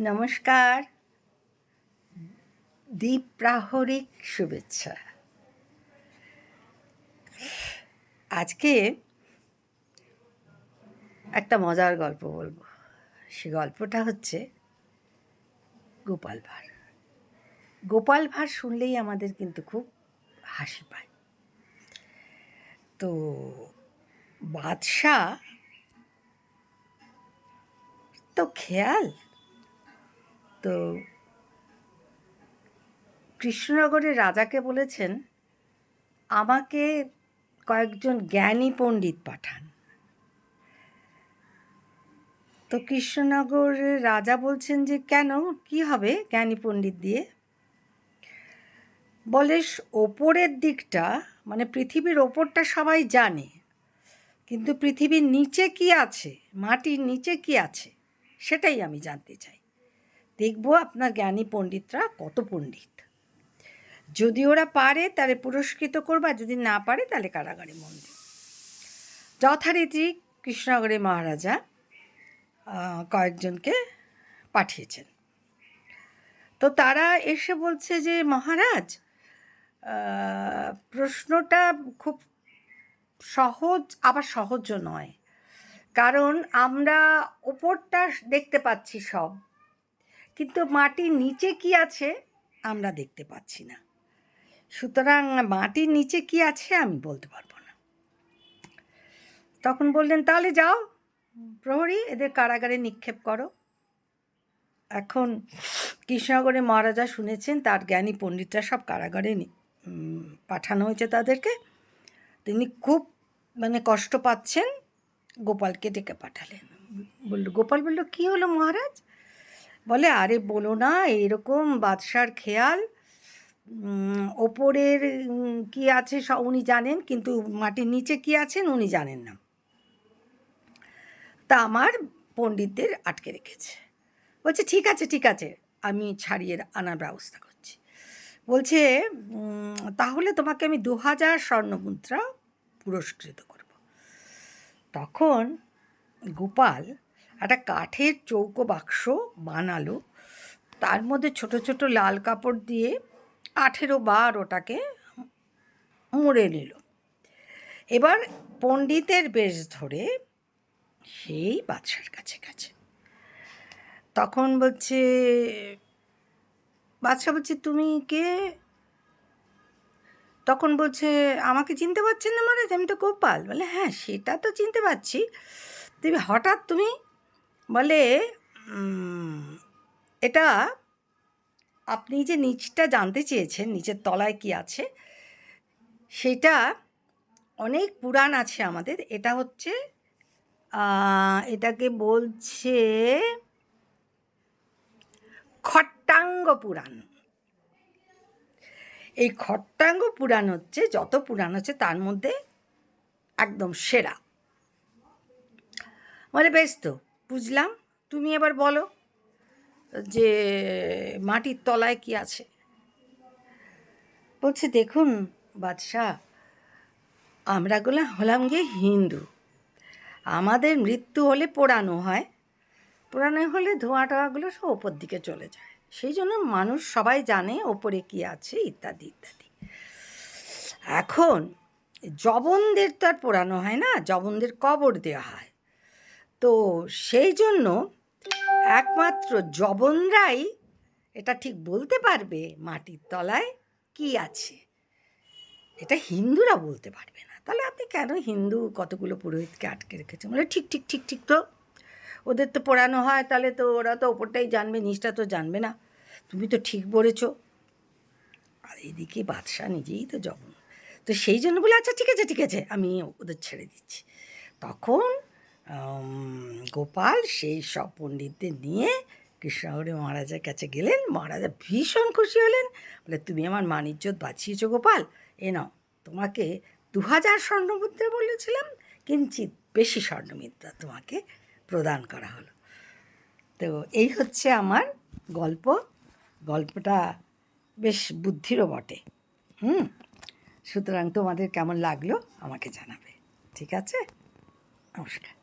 নমস্কার। দ্বীপ প্রাহরিক শুভেচ্ছা। আজকে একটা মজার গল্প বলব। সে গল্পটা হচ্ছে গোপাল ভাঁড়। গোপাল ভাঁড় শুনলেই আমাদের কিন্তু খুব হাসি পায়। তো বাদশাহ তো খেয়াল? তো কৃষ্ণনগরের রাজাকে বলেছেন, আমাকে কয়েকজন জ্ঞানী পণ্ডিত পাঠান। তো কৃষ্ণনগরের রাজা বলছেন যে, কেন? কি হবে জ্ঞানী পণ্ডিত দিয়ে? বলে ওপরের দিকটা মানে পৃথিবীর ওপরটা সবাই জানে, কিন্তু পৃথিবীর নিচে কি আছে, মাটির নিচে কি আছে, সেটাই আমি জানতে চাই। দেখব আপনার জ্ঞানী পণ্ডিতরা কত পণ্ডিত। যদি ওরা পারে তাহলে পুরস্কৃত করবা যদি না পারে তাহলে কারাগারে মন্দির। যথারীতি কৃষ্ণনগরের মহারাজা কয়েকজনকে পাঠিয়েছেন। তো তারা এসে বলছে যে, মহারাজ প্রশ্নটা খুব সহজ, আবার সহজও নয়। কারণ আমরা ওপরটা দেখতে পাচ্ছি সব। কিন্তু মাটির নিচে কি আছে আমরা দেখতে পাচ্ছি না। সুতরাং মাটির নিচে কি আছে আমি বলতে পারব না। তখন বললেন, তাহলে যাও প্রহরী, এদের কারাগারে নিক্ষেপ করো। এখন কৃষ্ণনগরে মহারাজা শুনেছেন, তার জ্ঞানী পণ্ডিতরা সব কারাগারে পাঠানো হয়েছে তাদেরকে। তিনি খুব মানে কষ্ট পাচ্ছেন, গোপালকে ডেকে পাঠালেন। বলল, গোপাল বলল, কি হলো মহারাজ? বলে, আরে বলো না, এরকম বাদশার খেয়াল। ওপরের কি আছে সব উনি জানেন, কিন্তু মাটির নিচে কি আছেন উনি জানেন না। তা আমার পণ্ডিতদের আটকে রেখেছে। বলছে, ঠিক আছে ঠিক আছে, আমি ছাড়িয়ে আনার ব্যবস্থা করছি। বলছে তাহলে তোমাকে আমি দু হাজার স্বর্ণমুদ্রা পুরস্কৃত করব। তখন গোপাল একটা কাঠের চৌকো বাক্স বানালো। তার মধ্যে ছোট ছোট লাল কাপড় দিয়ে আঠেরো বার ওটাকে মুড়ে নিল। এবার পণ্ডিতের বেশ ধরে সেই বাদশার কাছে গেছে। তখন বলছে বাদশা বলছে, তুমি কে? তখন বলছে, আমাকে চিনতে পারছেন না মহারাজ? আমি তো গোপাল। বলে হ্যাঁ সেটা তো চিনতে পারছি। তুমি হঠাৎ তুমি বলে এটা আপনি যে নিচটা জানতে চেয়েছেন, নিচের তলায় কি আছে, সেটা অনেক পুরাণ আছে আমাদের। এটা হচ্ছে এটাকে বলছে খট্টাঙ্গ পুরাণ। এই খট্টাঙ্গ পুরাণ হচ্ছে, যত পুরাণ হচ্ছে তার মধ্যে একদম সেরা। মানে বেশ তো। বুঝলাম। তুমি এবার বলো যে মাটির তলায় কি আছে? বলছে, দেখুন বাদশাহ আমরাগুলো হলাম গিয়ে হিন্দু। আমাদের মৃত্যু হলে পোড়ানো হয়। পোড়ানো হলে ধোঁয়া টোয়াগুলো সব ওপর দিকে চলে যায়। সেই জন্য মানুষ সবাই জানে ওপরে কি আছে, ইত্যাদি ইত্যাদি। এখন জবনদের তো আর পোড়ানো হয় না, জবনদের কবর দেওয়া হয়। তো সেই জন্য একমাত্র জবনরাই এটা ঠিক বলতে পারবে মাটির তলায় কি আছে। এটা হিন্দুরা বলতে পারবে না। তাহলে আপনি কেন হিন্দু কতগুলো পুরোহিতকে আটকে রেখেছেন? বলে ঠিক ঠিক ঠিক ঠিক তো। ওদের তো পড়ানো হয়, তাহলে তো ওরা তো ওপরটাই জানবে, নিচটা তো জানবে না। তুমি তো ঠিক বলেছ। আর এদিকে বাদশাহ নিজেই তো জবন। তো সেই জন্য বলে আচ্ছা ঠিক আছে ঠিক আছে, আমি ওদের ছেড়ে দিচ্ছি। তখন গোপাল সেই সব পণ্ডিতদের নিয়ে কৃষ্ণগড়ে মহারাজের কাছে গেলেন। মহারাজা ভীষণ খুশি হলেন। বলে, তুমি আমার মান ইজ্জত বাঁচিয়েছো গোপাল। এ নাও, তোমাকে দু হাজার স্বর্ণমুদ্রা বলেছিলাম। কিঞ্চিত বেশি স্বর্ণমুদ্রা তোমাকে প্রদান করা হলো। তো এই হচ্ছে আমার গল্প। গল্পটা বেশ বুদ্ধিরও বটে। হুম? সুতরাং তোমাদের কেমন লাগল আমাকে জানাবে। ঠিক আছে? নমস্কার।